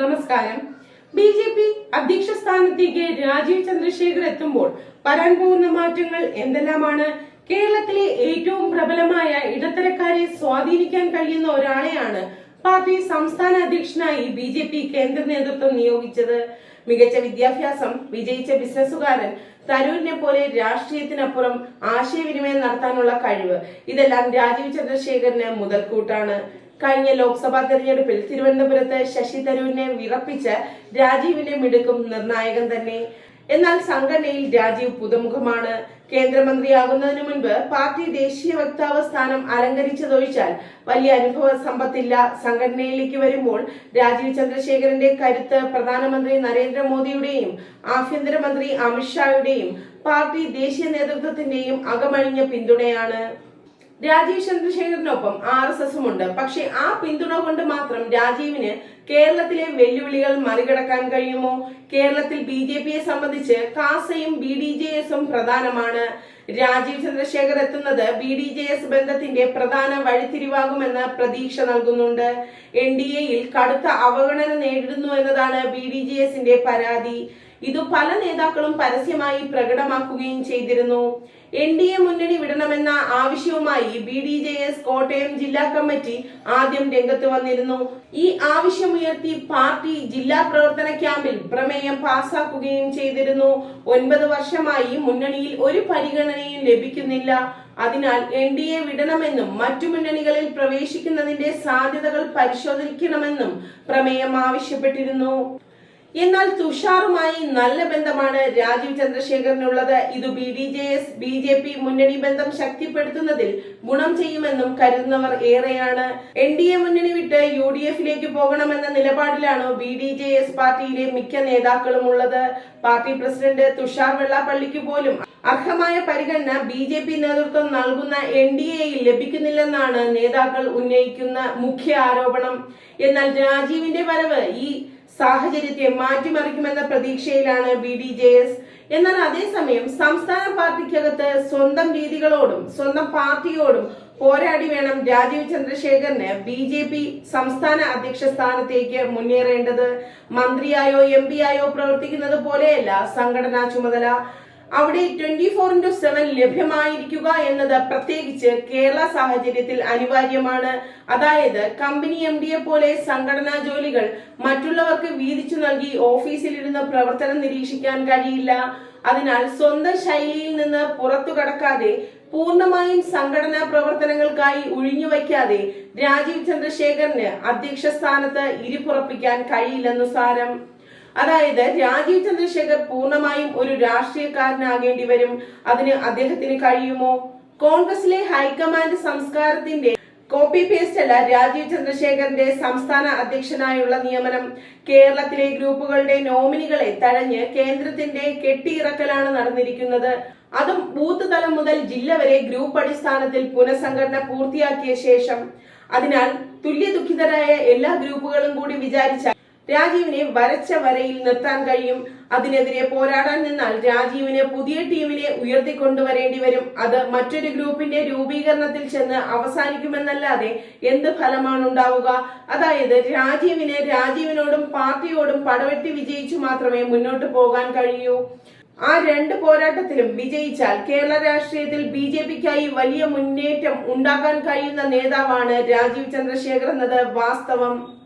നമസ്കാരം. B J P അധ്യക്ഷ സ്ഥാനത്തേക്ക് രാജീവ് ചന്ദ്രശേഖർ എത്തുമ്പോൾ വരാൻ പോകുന്ന മാറ്റങ്ങൾ എന്തെല്ലാമാണ്? കേരളത്തിലെ ഏറ്റവും പ്രബലമായ ഇടത്തരക്കാരെ സ്വാധീനിക്കാൻ കഴിയുന്ന ഒരാളെയാണ് പാർട്ടി സംസ്ഥാന അധ്യക്ഷനായി ബി ജെ പി കേന്ദ്ര നേതൃത്വം നിയോഗിച്ചത്. മികച്ച വിദ്യാഭ്യാസം വിജയിച്ച ബിസിനസ്സുകാരൻ തരൂരിനെ പോലെ രാഷ്ട്രീയത്തിനപ്പുറം ആശയവിനിമയം നടത്താനുള്ള കഴിവ് ഇതെല്ലാം രാജീവ് ചന്ദ്രശേഖരന് മുതൽക്കൂട്ടാണ്. കഴിഞ്ഞ ലോക്സഭാ തെരഞ്ഞെടുപ്പിൽ തിരുവനന്തപുരത്ത് ശശി തരൂരിനെ വിറപ്പിച്ച് രാജീവിന്റെ മിടുക്കും നിർണായകം തന്നെ. എന്നാൽ സംഘടനയിൽ രാജീവ് പുതുമുഖമാണ്. കേന്ദ്രമന്ത്രിയാകുന്നതിന് മുൻപ് പാർട്ടി ദേശീയ വക്താവ് സ്ഥാനം അലങ്കരിച്ചതൊഴിച്ചാൽ വലിയ അനുഭവ സമ്പത്തില്ല. സംഘടനയിലേക്ക് വരുമ്പോൾ രാജീവ് ചന്ദ്രശേഖരന്റെ കരുത്ത് പ്രധാനമന്ത്രി നരേന്ദ്രമോദിയുടെയും ആഭ്യന്തരമന്ത്രി അമിത്ഷായുടെയും പാർട്ടി ദേശീയ നേതൃത്വത്തിന്റെയും അകമഴിഞ്ഞ പിന്തുണയാണ്. രാജീവ് ചന്ദ്രശേഖരനൊപ്പം ആർ എസ് എസും ഉണ്ട് പക്ഷെ ആ പിന്തുണ കൊണ്ട് മാത്രം രാജീവിന് കേരളത്തിലെ വെല്ലുവിളികൾ മറികടക്കാൻ കഴിയുമോ? കേരളത്തിൽ ബി ജെ പിയെ സംബന്ധിച്ച് കാസയും ബി ഡി ജെ എസും പ്രധാനമാണ്. രാജീവ് ചന്ദ്രശേഖർ എത്തുന്നത് ബി ഡി ജെ എസ് ബന്ധത്തിന്റെ പ്രധാന വഴിത്തിരിവാകുമെന്ന് പ്രതീക്ഷ നൽകുന്നുണ്ട്. എൻ ഡി എയിൽ കടുത്ത അവഗണന നേരിടുന്നു എന്നതാണ് ബി ഡി ജെ എസിന്റെ പരാതി. ഇത് പല നേതാക്കളും പരസ്യമായി പ്രകടമാക്കുകയും ചെയ്തിരുന്നു. എൻ ഡി എ മുന്നണി വിടണമെന്ന ആവശ്യവുമായി B D J S Kottayam ജില്ലാ കമ്മിറ്റി ആദ്യം രംഗത്ത് വന്നിരുന്നു. ഈ ആവശ്യമുയർത്തി പാർട്ടി ജില്ലാ പ്രവർത്തന ക്യാമ്പിൽ പ്രമേയം പാസാക്കുകയും ചെയ്തിരുന്നു. ഒൻപത് വർഷമായി മുന്നണിയിൽ ഒരു പരിഗണനയും ലഭിക്കുന്നില്ല. അതിനാൽ എൻ ഡി എ വിടണമെന്നും മറ്റു മുന്നണികളിൽ പ്രവേശിക്കുന്നതിന്റെ സാധ്യതകൾ പരിശോധിക്കണമെന്നും പ്രമേയം ആവശ്യപ്പെട്ടിരുന്നു. എന്നാൽ തുഷാറുമായി നല്ല ബന്ധമാണ് രാജീവ് ചന്ദ്രശേഖറിനുള്ളത് ഇത് B D J S B J P മുന്നണി ബന്ധം ശക്തിപ്പെടുത്തുന്നതിൽ ഗുണം ചെയ്യുമെന്നും കരുതുന്നവർ ഏറെയാണ്. എൻ ഡി എ മുന്നണി വിട്ട് യു ഡി എഫിലേക്ക് പോകണമെന്ന നിലപാടിലാണ് ബി ഡി ജെ എസ് പാർട്ടിയിലെ മിക്ക നേതാക്കളും ഉള്ളത് പാർട്ടി പ്രസിഡന്റ് തുഷാർ വെള്ളാപ്പള്ളിക്ക് പോലും അർഹമായ പരിഗണന ബി ജെ പി നേതൃത്വം നൽകുന്ന എൻ ഡി എയിൽ ലഭിക്കുന്നില്ലെന്നാണ് നേതാക്കൾ ഉന്നയിക്കുന്ന മുഖ്യ ആരോപണം. എന്നാൽ രാജീവിന്റെ വരവ് ഈ സാഹചര്യത്തെ മാറ്റിമറിക്കുമെന്ന പ്രതീക്ഷയിലാണ് ബി ഡി ജെ എസ് എന്നാൽ അതേസമയം സംസ്ഥാന പാർട്ടിക്കകത്ത് സ്വന്തം രീതികളോടും സ്വന്തം പാർട്ടിയോടും പോരാടി വേണം രാജീവ് ചന്ദ്രശേഖരന് ബി ജെ പി സംസ്ഥാന അധ്യക്ഷ സ്ഥാനത്തേക്ക് മുന്നേറേണ്ടത്. മന്ത്രിയായോ എം ആയോ പ്രവർത്തിക്കുന്നത് പോലെയല്ല സംഘടനാ ചുമതല. അവിടെ ട്വന്റി ഫോർ ഇന്റു സെവൻ ലഭ്യമായിരിക്കുക എന്നത് പ്രത്യേകിച്ച് കേരള സാഹചര്യത്തിൽ അനിവാര്യമാണ്. അതായത് കമ്പനി എം ഡിയെ പോലെ സംഘടനാ ജോലികൾ മറ്റുള്ളവർക്ക് വീതിച്ചു നൽകി ഓഫീസിലിരുന്ന് പ്രവർത്തനം നിരീക്ഷിക്കാൻ കഴിയില്ല. അതിനാൽ സ്വന്തം ശൈലിയിൽ നിന്ന് പുറത്തു കടക്കാതെ പൂർണമായും സംഘടനാ പ്രവർത്തനങ്ങൾക്കായി ഒഴിഞ്ഞു വയ്ക്കാതെ രാജീവ് ചന്ദ്രശേഖരന് അധ്യക്ഷ സ്ഥാനത്ത് ഇരിപ്പുറപ്പിക്കാൻ കഴിയില്ലെന്നു സാരം. അതായത് രാജീവ് ചന്ദ്രശേഖർ പൂർണമായും ഒരു രാഷ്ട്രീയക്കാരനാകേണ്ടി വരും. അതിന് അദ്ദേഹത്തിന് കഴിയുമോ? കോൺഗ്രസിലെ ഹൈക്കമാൻഡ് സംസ്കാരത്തിന്റെ കോപ്പി പേസ്റ്റ് അല്ല രാജീവ് ചന്ദ്രശേഖരന്റെ സംസ്ഥാന അധ്യക്ഷനായുള്ള നിയമനം. കേരളത്തിലെ ഗ്രൂപ്പുകളുടെ നോമിനികളെ തഴഞ്ഞ് കേന്ദ്രത്തിന്റെ കെട്ടിയിറക്കലാണ് നടന്നിരിക്കുന്നത്. അതും ബൂത്ത് തലം മുതൽ ജില്ല വരെ ഗ്രൂപ്പ് അടിസ്ഥാനത്തിൽ പുനഃസംഘടന പൂർത്തിയാക്കിയ ശേഷം. അതിനാൽ തുല്യ ദുഃഖിതരായ എല്ലാ ഗ്രൂപ്പുകളും കൂടി വിചാരിച്ചാൽ രാജീവിനെ വരച്ച വരയിൽ നിർത്താൻ കഴിയും. അതിനെതിരെ പോരാടാൻ നിന്നാൽ രാജീവിന് പുതിയ ടീമിനെ ഉയർത്തിക്കൊണ്ടുവരേണ്ടി വരും. അത് മറ്റൊരു ഗ്രൂപ്പിന്റെ രൂപീകരണത്തിൽ ചെന്ന് അവസാനിക്കുമെന്നല്ലാതെ എന്ത് ഫലമാണ് ഉണ്ടാവുക അതായത് രാജീവിന് രാജീവിനോടും പാർട്ടിയോടും പടവെട്ടി വിജയിച്ചു മാത്രമേ മുന്നോട്ട് പോകാൻ കഴിയൂ. ആ രണ്ട് പോരാട്ടത്തിലും വിജയിച്ചാൽ കേരള രാഷ്ട്രീയത്തിൽ ബി ജെ പിക്കായി വലിയ മുന്നേറ്റം ഉണ്ടാക്കാൻ കഴിയുന്ന നേതാവാണ് രാജീവ് ചന്ദ്രശേഖർ എന്നത് വാസ്തവം.